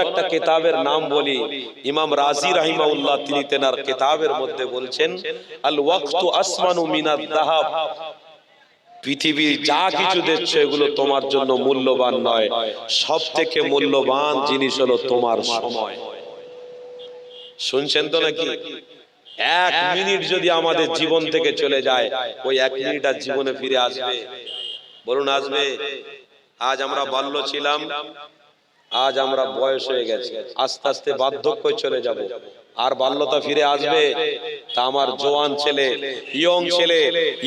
একটা কিতাবের নাম বলি। ইমাম রাজি রাহিমাউল্লাহ তিনি তেনার কিতাবের মধ্যে বলছেন, আল ওয়াক্তু আসমানু মিনাদ দাহাব। পৃথিবীর যা কিছু দেখছ এগুলো তোমার জন্য মূল্যবান নয়। সব থেকে মূল্যবান জিনিস হলো তোমার সময়। শুনছেন তো নাকি? এক মিনিট যদি আমাদের জীবন থেকে চলে যায়, ওই এক মিনিট আর জীবনে ফিরে আসবে। বলুন, আসবে। আজ আমরা বাল্য ছিলাম। আজ আমরা বয়স হয়ে গেছে। আস্তে আস্তে বার্ধক্য চলে যাব। আর বাল্যতা ফিরে আসবে। তা আমার জোয়ান ছেলে, ইয়ং ছেলে,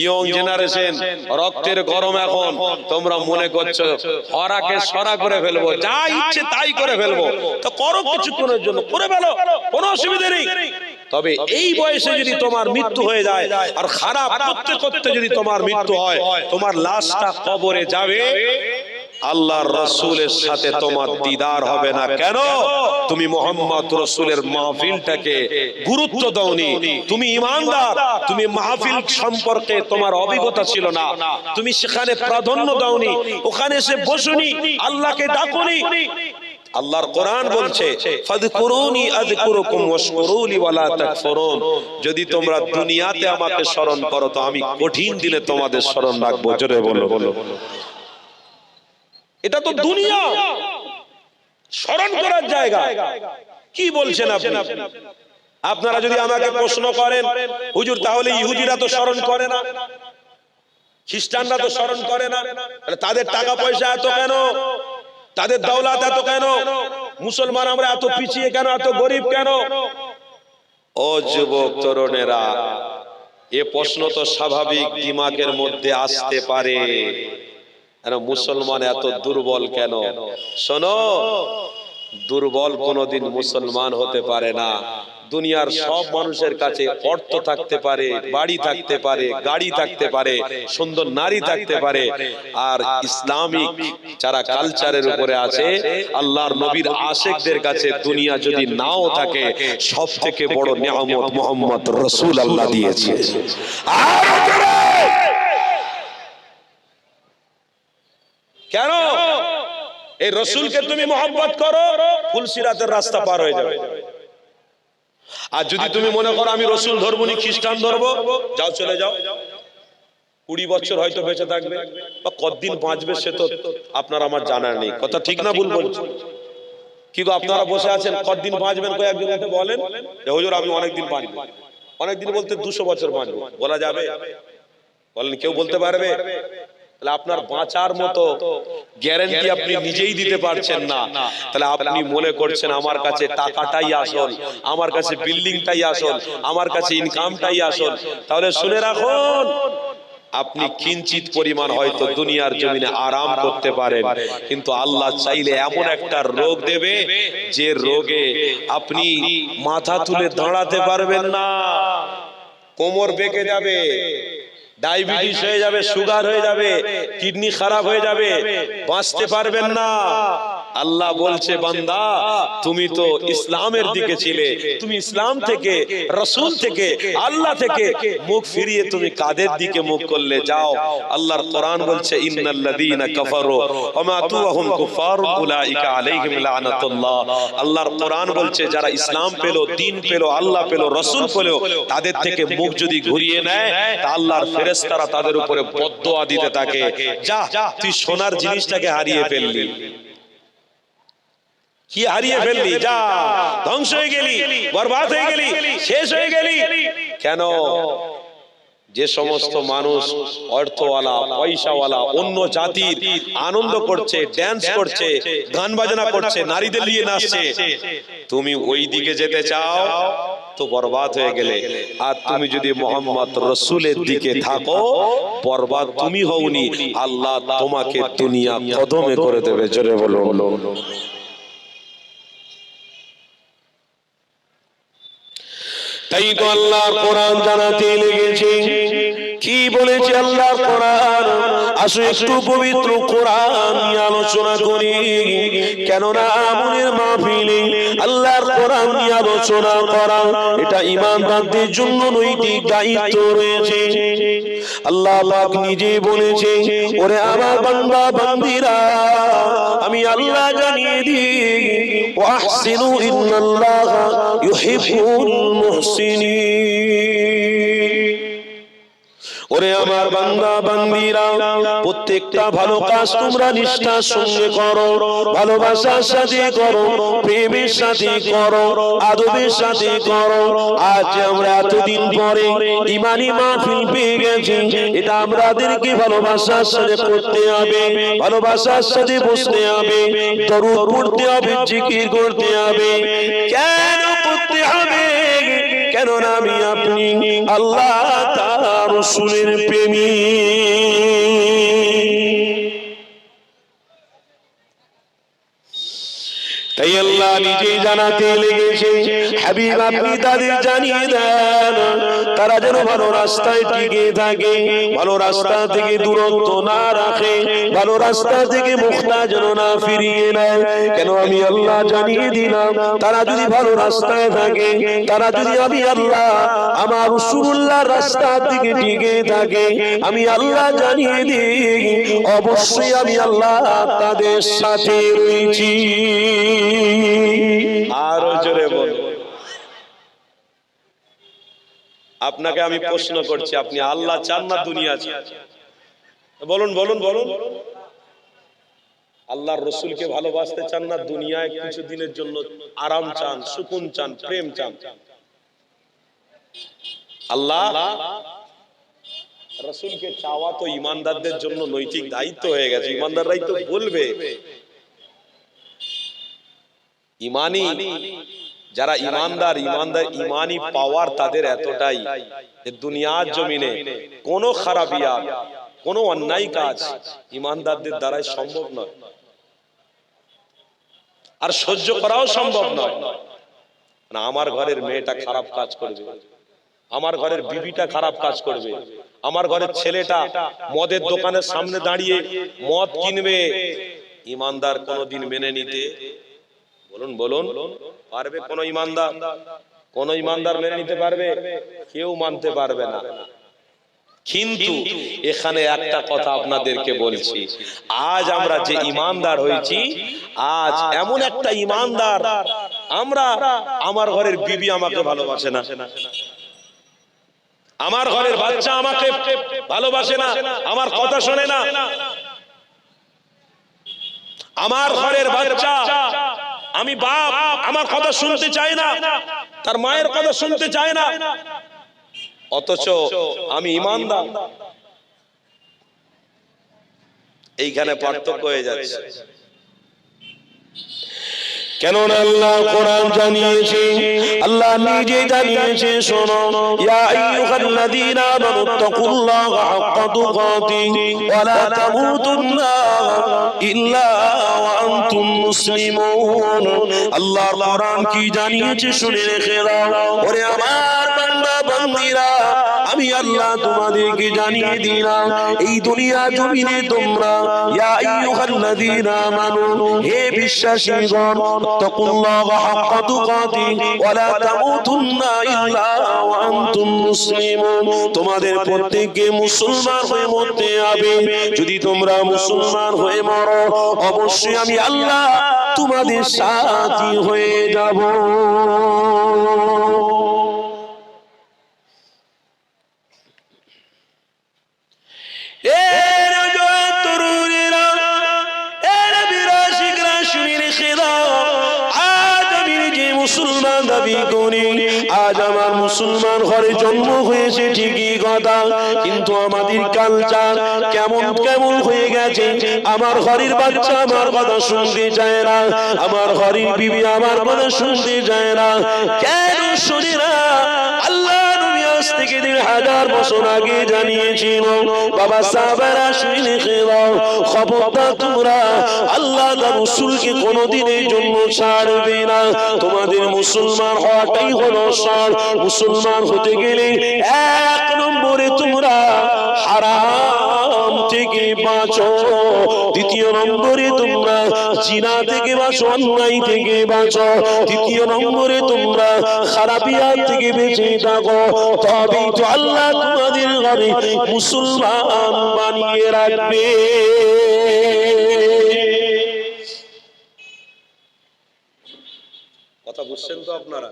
ইয়ং জেনারেশন রক্তের গরম এখন। তোমরা মনে করছ, হরাকে সরা করে ফেলব, যা ইচ্ছে তাই করে ফেলব। তো করো কিছুক্ষণের জন্য, করে ফেলো, কোনো অসুবিধা নেই। তবে এই বয়সে যদি তোমার মৃত্যু হয়ে যায়, আর খারাপ করতে করতে যদি তোমার মৃত্যু হয়, তোমার লাশটা কবরে যাবে। আল্লাহর রসুলের সাথে তোমার দিদার হবে না। কেন? তুমি মোহাম্মদ রসুলের মাহফিলটাকে গুরুত্ব দাওনি। তুমি ইমানদার। তুমি মাহফিল সম্পর্কে তোমার অভিজ্ঞতা ছিল না। তুমি সেখানে প্রাধান্য দাওনি। ওখানে এসে বসুনি। আল্লাহকে ডাকুনি। আল্লাহর কোরআন বলছে ফাযকুরুনি আযকুরুকুম ওয়াশকুরুলি ওয়ালা তাকফুরুন। যদি তোমরা দুনিয়াতে আমাকে স্মরণ করো, তো আমি কঠিন দিনে তোমাদের স্মরণ রাখব। জোরে বলো বলো। এটা তো দুনিয়া। স্মরণ করার জায়গা। কি বলছেন আপনি? আপনারা যদি আমাকে প্রশ্ন করেন হুজুর তাহলে ইহুদিরা তো স্মরণ করে না। খ্রিস্টানরা তো স্মরণ করে না। তাদের টাকা পয়সা এত কেন? তাদের দৌলাত এত কেন? মুসলমান আমরা এত পিছিয়ে কেন? এত গরিব কেন? ও যুবক তরুণেরা এ প্রশ্ন তো স্বাভাবিক দিমাগের মধ্যে আসতে পারে। মুসলমান এত দুর্বল কেন? শোনো দুর্বল কোনোদিন মুসলমান হতে পারে না। দুনিয়ার সব মানুষের কাছে অর্থ থাকতে পারে বাড়ি থাকতে পারে গাড়ি থাকতে পারে সুন্দর নারী থাকতে পারে। আর ইসলামিক যারা কালচারের উপরে আছে আল্লাহর নবীর আশেকদের কাছে দুনিয়া যদি নাও থাকে সব থেকে বড় নিয়ামত মোহাম্মদ রসুল আল্লাহ দিয়েছে। আর জোরে! কেন? এই রসুলকে তুমি মোহাম্মত করো ফুলসিরাতের রাস্তা পার হয়ে যাবে। আর যদি তুমি মনে করো আমি রসুল ধরবো নি, খ্রিস্টান ধরবো, যাও চলে যাও। কুড়ি বছর হয়তো বেঁচে থাকবে, বা কতদিন বাঁচবে সে তো আপনার আমার জানার নেই। কথা ঠিক না ভুল বলছি? কি আপনারা বসে আছেন? কতদিন বাঁচবেন কয়েকজন এসে বলেন? যে হুজুর, আমি অনেকদিন বাঁচবো। অনেকদিন বলতে দুশো বছর বাঁচবো। বলা যাবে? বলেন, কেউ বলতে পারবে? তাহলে আপনার বাঁচার মতো গ্যারান্টি আপনি নিজেই দিতে পারছেন না। তাহলে আপনি মনে করছেন আমার কাছে টাকাটাই আসল আমার কাছে বিল্ডিংটাই আসল আমার কাছে ইনকামটাই আসল। তাহলে শুনে রাখুন আপনি কিঞ্চিত পরিমাণ হয়তো দুনিয়ার জমিনে আরাম করতে পারেন। কিন্তু আল্লাহ চাইলে এমন একটা রোগ দেবে যে রোগে আপনি মাথা তুলে দাঁড়াতে পারবেন না। কোমর বেঁকে যাবে। ডায়াবেটিস হয়ে যাবে সুগার হয়ে যাবে কিডনি খারাপ হয়ে যাবে। বাঁচতে পারবেন না। আল্লাহ বলছে বান্দা তুমি তো ইসলামের দিকে ছিলে। তুমি ইসলাম থেকে রসুল থেকে আল্লাহ থেকে মুখ ফিরিয়ে তুমি কাদের দিকে মুখ করলে? যাও আল্লাহর কোরআন বলছে ইন্নাল্লাযীনা কাফারু কুফারুন উলাইকা আলাইহিম লানাতুল্লাহ. আল্লাহর কোরআন বলছে যারা ইসলাম পেল দিন পেল আল্লাহ পেল রসুল পেল তাদের থেকে মুখ যদি ঘুরিয়ে নেয় তা আল্লাহর ফেরেশতারা তাদের উপরে বদদোয়া দিতে থাকে যা তুই সোনার জিনিসটাকে হারিয়ে ফেললি কি হারিয়ে ফেললি? যা ধ্বংস হয়ে গেলি বরবাদ হয়ে গেলি শেষ হয়ে গেলি। কেন? যে সমস্ত মানুষ অর্থওয়ালা পয়সাওয়ালা অন্য জাতির আনন্দ করছে ড্যান্স করছে গান বাজনা করছে নারীদের নিয়ে নাচছে। তুমি ওই দিকে যেতে চাও তো বরবাদ হয়ে গেলে। আর তুমি যদি মোহাম্মদ রসুলের দিকে থাকো বরবাদ তুমি হওনি। আল্লাহ তোমাকে দুনিয়া কদমে করে দেবে জোরে বলো বলো তাই তো আল্লাহ কোরআন জানাতে লেগেছে। কি বলেছে আল্লাহ কোরআন? আসো একটু পবিত্র কোরআন নিয়ে আলোচনা করি। কেননা আমনের মাহফিলে আল্লাহর কোরআন নিয়ে আলোচনা করা, এটা ইমানদারদের জন্য নৈতিক দায়িত্ব রয়েছে। আল্লাহ পাক নিজে বলেছে, ওরে আমার বান্দা, বান্দিরা, আমি আল্লাহ জানিয়ে দিই, ওয়াহসিনু ইন্নাল্লাহা ইউহিব্বুল মুহসিনিন। ওরে আমার বান্দা, বান্দিরা, প্রত্যেকটা ভালো কাজ তোমরা নিষ্ঠার সঙ্গে করো ভালোবাসার সাথে করো, প্রেমের সাথে করো, আদবের সাথে করো। আজ আমরা এতদিন পরে ইমানি মাহফিল পেয়ে গেছি, এটা আমাদেরকে ভালোবাসার সাথে করতে হবে, ভালোবাসার সাথে বসতে হবে, দরুদ পড়তে হবে, জিকির করতে হবে। কেন করতে হবে? কেননা আমি আপনি। আল্লাহ তার রসুলের প্রেমী। তাই আল্লাহ নিজে জানাতে লেগেছে। হাবিব আপনি তাদের জানিয়ে দেন। তারা যেন ভালো রাস্তায় টিকে থাকে, ভালো রাস্তা থেকে দূরত্ব না রাখে, ভালো রাস্তা থেকে মুখটা যেন না ফিরিয়ে নেয়। কেন আমি আল্লাহ জানিয়ে দিলাম, তারা যদি ভালো রাস্তায় থাকে, তারা যদি আমি আল্লাহ, আমার রসুল্লাহ রাস্তা থেকে টিকে থাকে, আমি আল্লাহ জানিয়ে দিই, অবশ্যই আমি আল্লাহ তাদের সাথে রয়েছি আরও জোরে বল আপনাকে আমি প্রশ্ন করছি আপনি আল্লাহ চান না দুনিয়া চান? বলুন বলুন বলুন। আল্লাহর রসুলকে ভালোবাসতে চান না দুনিয়ায় কিছু দিনের জন্য আরাম চান সুকুন চান প্রেম চান। আল্লাহ রসুলকে চাওয়া তো ইমানদারদের জন্য নৈতিক দায়িত্ব হয়ে গেছে ইমানদাররাই তো বলবে। ইমানি যারা ইমানদার ইমানদার, ইমানি পাওয়ার তাদের এতটাই দুনিয়ার জমিনে কোনো খারাপিয়া, কোনো অন্যায় কাজ ইমানদারদের দ্বারাই সম্ভব নয়। আর সহ্য করাও সম্ভব নয়। না, আমার ঘরের মেয়েটা খারাপ কাজ করবে, আমার ঘরের বিবিটা খারাপ কাজ করবে, আমার ঘরের ছেলেটা মদের দোকানের সামনে দাঁড়িয়ে মদ কিনবে। ইমানদার কোনোদিন মেনে নিতে বলুন বলুন। পারবে কোন ইমানদার? কোন ইমানদার মেনে নিতে পারবে? কেউ মানতে পারবে না। কিন্তু এখানে একটা কথা আপনাদেরকে বলছি। আজ আমরা যে ইমানদার হয়েছি, আজ এমন একটা ইমানদার, আমরা আমার ঘরের বিবি আমাকে ভালোবাসে না। আমার ঘরের বাচ্চা আমাকে ভালোবাসে না, আমার কথা শোনে না। আমার ঘরের বাচ্চা আমি বাপ, আমার কথা শুনতে চাই না। তার মায়ের কথা শুনতে চাই না। অথচ আমি ইমানদার। এইখানে পার্থক্য হয়ে যাচ্ছে। আল্লাহ কি জানিয়েছে শুনে রেখে দাও। আমার বান্দা বান্দীরা আমি আল্লাহ তোমাদেরকে জানিয়ে দিলাম, এই দুনিয়া জমিনে তোমরা, ইয়া আইয়ুহাল্লাযীনা আমানু, হে বিশ্বাসীগণ, তাকুল্লাহা হাক্কা লা তামুতুন্না ইল্লা ওয়া আনতুম মুসলিমুন। তোমাদের প্রত্যেককে মুসলমান হয়ে মরতে হবে। যদি তোমরা মুসলমান হয়ে মরো, অবশ্যই আমি আল্লাহ তোমাদের সাথী হয়ে যাব। কেমন কেমন হয়ে গেছে? আমার ঘরের বাচ্চা আমার কথা শুনতে না। আমার ঘরের বিবি আমার কথা শুনতে না। কেন শুনে না? আল্লাহ তোমাদের মুসলমান হওয়াটাই হলো মুসলমান হতে গেলে এক নম্বরে তোমরা হারাম থেকে বাঁচো। দ্বিতীয় নম্বরে তোমরা জিনা থেকে বাঁচো, অন্যায় থেকে বাঁচো। তৃতীয় নম্বরে তোমরা খারাপিয়ার থেকে বেঁচে থাকো। তবেই তো আল্লাহ তোমাদের ঘরে মুসলমান বানিয়ে রাখবে। কথা বুঝছেন তো আপনারা?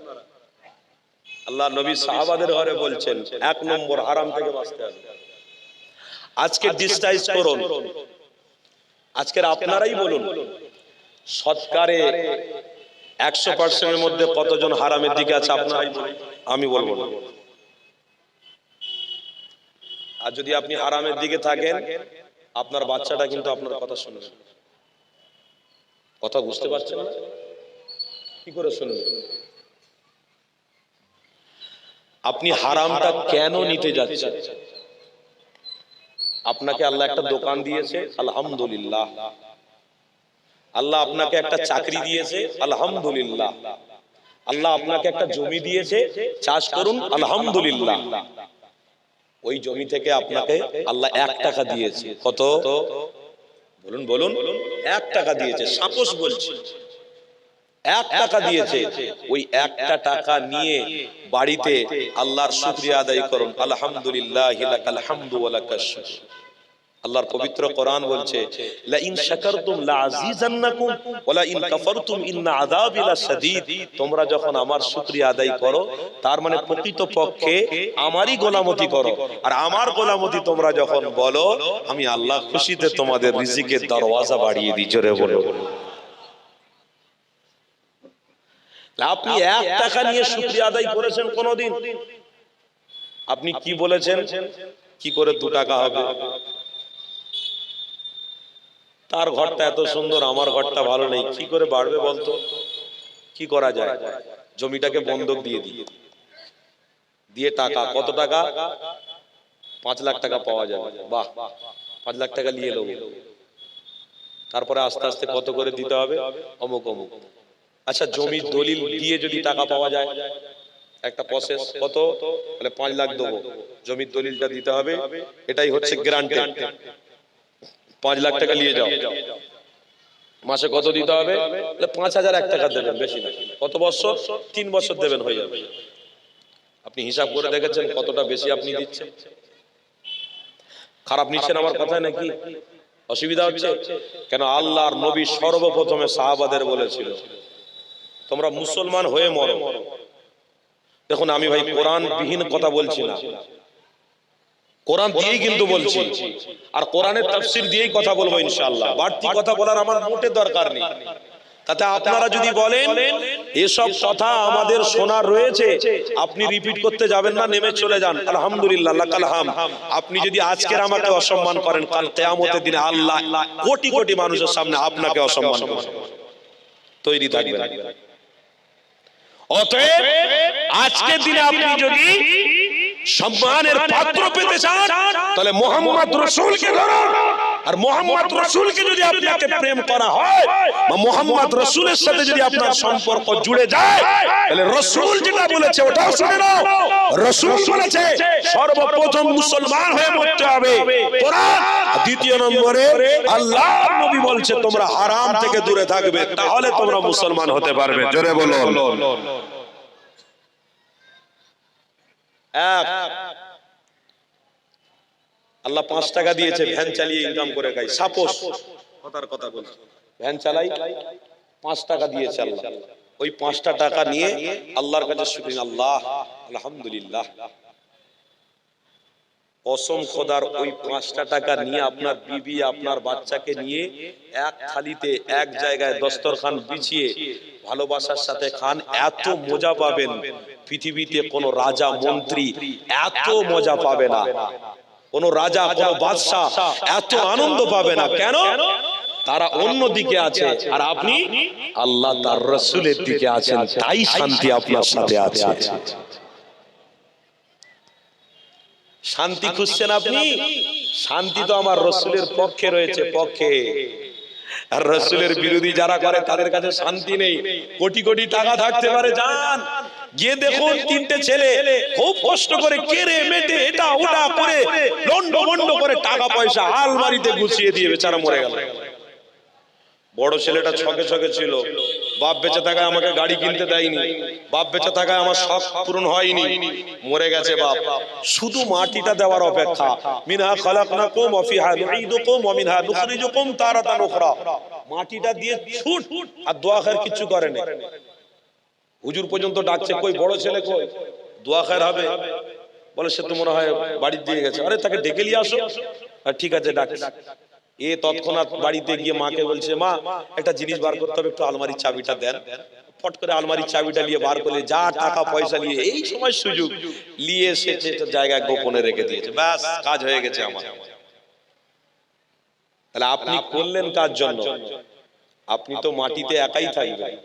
আল্লাহ নবী সাহাবাদের ঘরে বলছেন, এক নম্বর হারাম থেকে বাঁচতে হবে। আজকে ডিসটাইজ করুন। আজকের আপনারাই বলুন সৎকারে একশো পার্সেন্টের মধ্যে কতজন হারামের দিকে আছে আপনারাই। আমি বলব না। আর যদি আপনি হারামের দিকে থাকেন আপনার বাচ্চাটা কিন্তু আপনার কথা শুনবে। কথা বুঝতে পারছেন? না কি করে শুনবে? আপনি হারামটা কেন নিতে যাচ্ছেন? আপনাকে আল্লাহ একটা দোকান দিয়েছে, আলহামদুলিল্লাহ। আল্লাহ আপনাকে একটা চাকরি দিয়েছে, আলহামদুলিল্লাহ। আল্লাহ আপনাকে একটা জমি দিয়েছে, চাষ করুন, আলহামদুলিল্লাহ। ওই জমি থেকে আপনাকে আল্লাহ এক টাকা দিয়েছে। কত? বলুন বলুন। এক টাকা দিয়েছে। সাপোজ বলছি। এক টাকা দিয়েছে, ওই একটা টাকা নিয়ে বাড়িতে আল্লাহর শুকরিয়া আদায় করুন। আলহামদুলিল্লাহ। আল্লাহর পবিত্র কোরআন বলছে লা ইন শাকারতুম লা আজিজান্নাকুম ওয়া লা ইন কাফারতুম ইন্না আযাবি লাশাদীদ। তোমরা যখন আমার শুকরিয়া আদায় করো, তার মানে প্রকৃত পক্ষে আমারই গোলামতি করো। আর আমার গোলামতি তোমরা যখন বলো, আমি আল্লাহ খুশিতে তোমাদের রিজিকের দরওয়াজা বাড়িয়ে দিই, জোরে বলো। আপনি এক টাকা নিয়ে শুক্রিয়া আদায় করেছেন কোনদিন? আপনি কি বলেছেন? কি করে দু টাকা হবে? তার ঘরটা এত সুন্দর আমার ঘরটা ভালো নেই। কি করে বাড়বে বলতো? কি করা যায়? জমিটাকে বন্ধক দিয়ে দিয়ে দিয়ে টাকা কত টাকা? পাঁচ লাখ টাকা পাওয়া যাবে। বাহ পাঁচ লাখ টাকা নিয়ে নেব তারপরে আস্তে আস্তে কত করে দিতে হবে? অমুক অমুক। আচ্ছা জমির দলিল দিয়ে যদি টাকা পাওয়া যায় একটা প্রসেস কত? তাহলে পাঁচ লাখ দেবো। জমির দলিলটা দিতে হবে। এটাই হচ্ছে গ্রান্টেড পাঁচ লাখ টাকা নিয়ে যাও। মাসে কত দিতে হবে? পাঁচ হাজার এক টাকা দেবেন বেশি না। কত বছর? তিন বছর দেবেন হয়ে যাবে। আপনি হিসাব করে দেখেছেন কতটা বেশি আপনি দিচ্ছেন? খারাপ নিচ্ছেন আমার কথায় নাকি? অসুবিধা হচ্ছে? কেন? আল্লাহর নবী সর্বপ্রথমে সাহাবাদের বলেছিল। তোমরা মুসলমান হয়ে মরো। দেখুন আমি ভাই কোরআন বিহীন কথা বলছি না। কোরআন দিয়েই কিন্তু বলছি। আর কোরআনের তাফসীর দিয়েই কথা বলব ইনশাআল্লাহ। বাড়তি কথা বলার আমার মোটে দরকার নেই। তাতে আপনারা যদি বলেন এসব কথা আমাদের শোনার রয়েছে আপনি রিপিট করতে যাবেন না নেমে চলে যান। আলহামদুলিল্লাহ লাকাল হাম। আপনি যদি আজকের আমাকে অসম্মান করেন কাল কিয়ামতের দিনে আল্লাহ কোটি কোটি মানুষের সামনে আপনাকে অসম্মান করবে। তৈরি থাকবেন। অতএব আজকের দিনে আপনি যদি সম্মানের পাত্র পেতে চান তাহলে মোহাম্মদ রসুলকে ধরুন। আর মোহাম্মদ রসুলকে যদি আপনাকে প্রেম করা হয় বা মোহাম্মদ রসুলের সাথে যদি আপনার সম্পর্ক জুড়ে যায় তাহলে রসুল যেটা বলেছে ওটাও শুনে নাও। রসুল বলেছে সর্বপ্রথম মুসলমান হয়ে মরতে হবে। কোরআন দ্বিতীয় নম্বরে আল্লাহ নবী বলছে তোমরা হারাম থেকে দূরে থাকবে তাহলে তোমরা মুসলমান হতে পারবে। জোরে বলো এক আল্লাহ পাঁচ টাকা দিয়েছে ভ্যান চালিয়ে ইনকাম করে খাই সাপোজ। কথার কথা বলছি। ভ্যান চালাই পাঁচ টাকা দিয়েছে আল্লাহ। ওই পাঁচটা টাকা নিয়ে আল্লাহর কাছে শুকরিয়া। আল্লাহ আলহামদুলিল্লাহ। অসম খোদার ওই পাঁচটা টাকা নিয়ে আপনার বিবি আপনার বাচ্চাকে নিয়ে এক থালিতে এক জায়গায় দস্তরখান বিছিয়ে ভালোবাসার সাথে খান এত মজা পাবেন। পৃথিবীতে কোনো রাজা মন্ত্রী এত মজা পাবে না। কোন রাজা কোন বাদশাহ এত আনন্দ পাবে না। কেন? তারা অন্য দিকে আছে। আর আপনি? আল্লাহ তার রসুলের দিকে আছেন। তাই শান্তি আপনার সাথে আছে। শান্তি খুঁজছেন আপনি? শান্তি তো আমার রসুলের পক্ষে রয়েছে। পক্ষে। আর রসুলের বিরোধী যারা করে, তাদের কাছে শান্তি নেই। কোটি কোটি টাকা থাকতে পারে, যান। গিয়ে দেখুন, তিনটে ছেলে খুব কষ্ট করে কেড়ে মেটে এটা ওটা করে লন্ড করে টাকা পয়সা আলমারিতে গুছিয়ে দিয়ে বেচারা মরে গেল। বড় ছেলেটা ছকে ছকে ছিল। বাপ বেঁচে থাকায় আমাকে গাড়ি কিনতে দেয়নি। বাপ বেঁচে থাকায় আমার শখ পূরণ হয়নি। মরে গেছে বাপ। শুধু মাটিটা দেওয়ার অপেক্ষা। মিনহা খালাকনাকুম ওয়া ফিহা নুঈদুকুম ওয়া মিনহা নুখরিজুকুম তারাতান উখরা। মাটিটা দিয়ে ছুট। আর দোয়া খায়ের কিছু করে না হুজুর পর্যন্ত ডাকছে কই বড় ছেলে কই? দোয়া খায়ের হবে। বলে সে তো মনে হয় বাড়ি দিয়ে গেছে। আরে তাকে ডেকে নিয়ে আসো। আর ঠিক আছে ডাক এ তৎক্ষণাৎ বাড়িতে গিয়ে মাকে বলছে, মা, একটা জিনিস বার করতে হবে, একটু আলমারির চাবিটা দেন। ফট করে আলমারির চাবিটা নিয়ে বার করে যা টাকা পয়সা নিয়ে এই সময় সুযোগ নিয়ে এসে সেটা জায়গায় গোপনে রেখে দিয়েছে। ব্যাস, কাজ হয়ে গেছে আমার। তাহলে আপনি করলেন কার জন্য? আপনি তো মাটিতে একাই থাকবেন।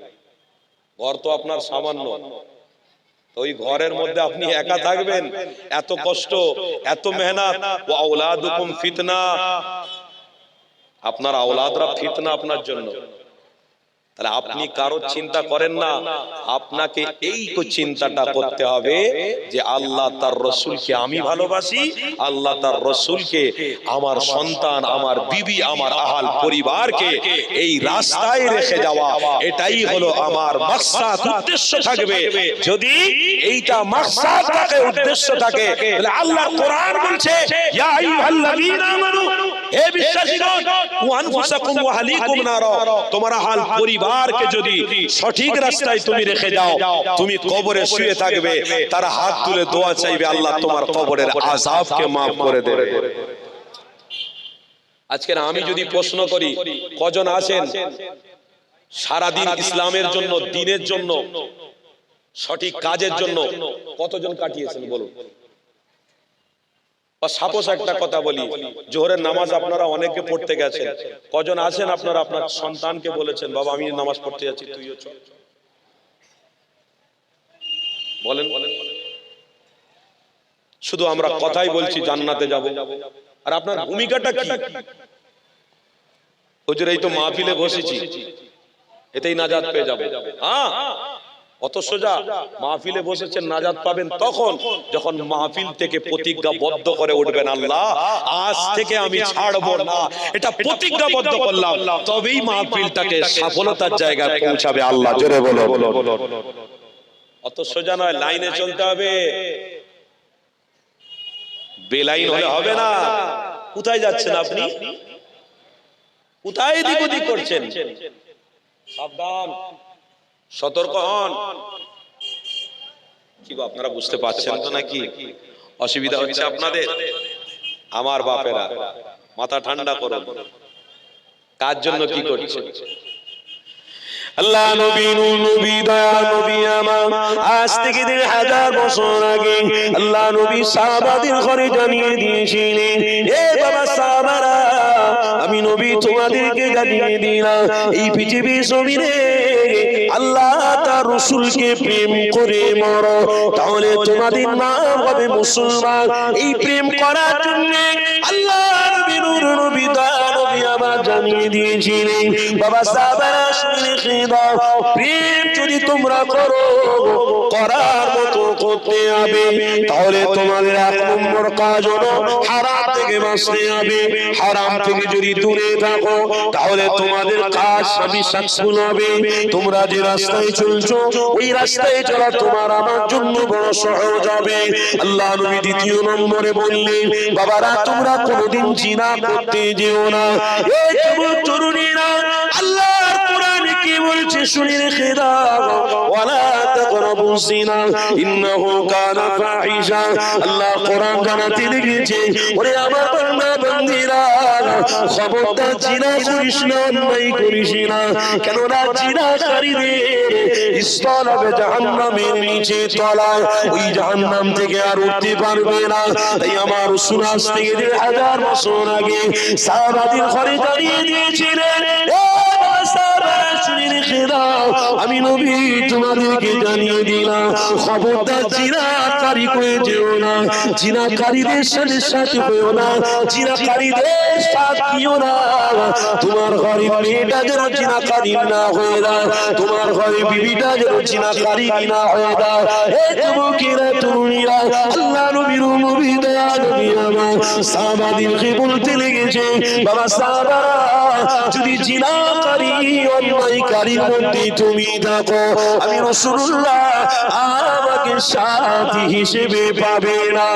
ঘর তো আপনার সামান্য। ওই ঘরের মধ্যে আপনি একা থাকবেন? এত কষ্ট, এত মেহনত। ফিতনা। আপনার আওলাদরা ফিতনা আপনার জন্য। তাহলে আপনি কারও চিন্তা করেন না, আপনাকে এই তো চিন্তাটা করতে হবে যে আল্লাহ তার রসুলকে আমি ভালোবাসি, আল্লাহ তার রসুলকে আমার সন্তান, আমার বিবি, আমার আহাল পরিবারকে এই রাস্তায় রেখে যাওয়া, এটাই হলো আমার মাকসাদ, উদ্দেশ্য থাকবে। যদি এইটা মাকসাদ থাকে উদ্দেশ্য থাকে, তাহলে আল্লাহ কোরআন বলছে, ইয়া আইয়ুহাল্লাযীনা আমানু হে বিশ্বাসীগণ ওয়া আহলিকুম নার। তোমার আহাল পরিবারকে যদি সঠিক রাস্তায় তুমি রেখে যাও তুমি কবরে শুয়ে থাকবে তারা হাত তুলে দোয়া চাইবে আল্লাহ তোমার কবরের আযাবকে maaf করে দেবে। আজকে আমি যদি প্রশ্ন করি কজন আছেন সারাদিন ইসলামের জন্য দিনের জন্য সঠিক কাজের জন্য কতজন কাটিয়েছেন বলুন? বা সাপোজ একটা কথা বলি জোহরের নামাজ আপনারা অনেকে পড়তে গেছেন। কজন আছেন আপনারা? আপনার? সন্তানকে বলেছেন বাবা আমি নামাজ পড়তে যাচ্ছি তুইও চল। বলেন। শুধু আমরা কথাই বলছি জান্নাতে যাব। আর আপনার ভূমিকাটা কি? হুজুর এই তো মাহফিলে বসেছি। এতেই নাজাত পেয়ে যাবে। হ্যাঁ। অত সোজা মাহফিলে বসেছেন নাজাত পাবেন তখন যখন মাহফিল থেকে প্রতিজ্ঞাবদ্ধ করে উঠবেন আল্লাহ আজ থেকে আমি ছাড়বো না। এটা প্রতিজ্ঞাবদ্ধ করলাম। তবেই মাহফিলটাকে সফলতার জায়গায় পৌঁছাবে আল্লাহ। জোরে বলো অত সোজা নয় লাইনে চলতে হবে। বেলাইন হলে হবে না। কোথায় যাচ্ছেন আপনি? কোথায় এদিক ওদিক করছেন? সাবধান। সতর্ক হন। কি আপনারা বুঝতে পারছেন তো নাকি? অসুবিধা হচ্ছে আপনাদের? আমার বাপেরা মাথা ঠান্ডা করুন। কার জন্য কি করছে আল্লাহ নবী নূর নবী দয়া নবী আমার। আজ থেকে দেড় হাজার বছর আগে আল্লাহ নবী সাহাবাদের ঘরে জানিয়ে দিয়েছিলেন এ বাবা সাহাবারা আমি নবী তোমাদেরকে জানিয়ে দিলাম এই পৃথিবীর জমিনে আল্লাহ তার রসুলকে প্রেম করে মরো। তাহলে তোমাদের নাম হবে মুসলমান। এই প্রেম করার জন্য আল্লাহ তাহলে তোমাদের এক নম্বর কাজ হলো হারাম থেকে বাঁচতে হবে হারাম থেকে যদি দূরে থাকো, তাহলে তোমাদের কাজ সবই সাকসেসফুল হবে তোমরা যে রাস্তায় চলছো, ওই রাস্তায় চলা তোমার আমার জন্য বড় সহজ হবে। আল্লাহ নবী দ্বিতীয় নম্বরে বললেন, বাবারা, তোমরা কোনোদিন জিনা করতে যেও না। এই যুবক তরুণীরা, আল্লাহর কোরআনে কি বলছে শুনে রেখে দাও। ওয়ালা কানা ফাহিশা। আল্লাহ কোরআন জানাতে ওরে আমার বান্দা বান্দিরা খবরদার জিনা করিস না, অন্যায় করিস না। কেননা হবে জাহান্নামের নিচে তলায়। ওই জাহান্নাম থেকে আর উঠতে পারবে না। তাই আমার থেকে দেড় হাজার বছর আগে ঘরে দাঁড়িয়ে দিয়েছিলেন "এ বাবা সাহাবারা, শুনে রেখে দাও। আমি নবী তোমাদেরকে জানিয়ে দিলাম খবরদার জিনাকারী করে যেও না জিনাকারীদের সাথে সাথে হয়েও না জিনাকারীদের সাথে দিও না। তোমার ঘরে মেয়েটা যেন জিনাকারী না হয়ে যায় তোমার ঘরে বিবিটা যেন জিনাকারী না হয়ে যায়। হে যুবকেরা তরুণীরা আল্লাহ নবীর নবী দয়া নবী আমার। সাহাবাদিনকে বলতে লেগেছে বাবা সাহাবারা যদি জিনাকারী অন্যায়কারীর মধ্যে তুমি থাকো আমি রসুল্লাহ আমাকে সাথী হিসেবে পাবে না।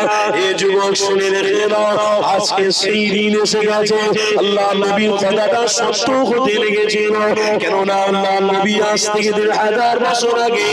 এ যুবক শুনে রেখে দাও, আজকে সেই দিন এসে গেছে। আল্লাহ নবীর কথাটা সত্য হতে লেগেছিল। কেননা আল্লাহ নবী আজ থেকে দেড় হাজার বছর আগে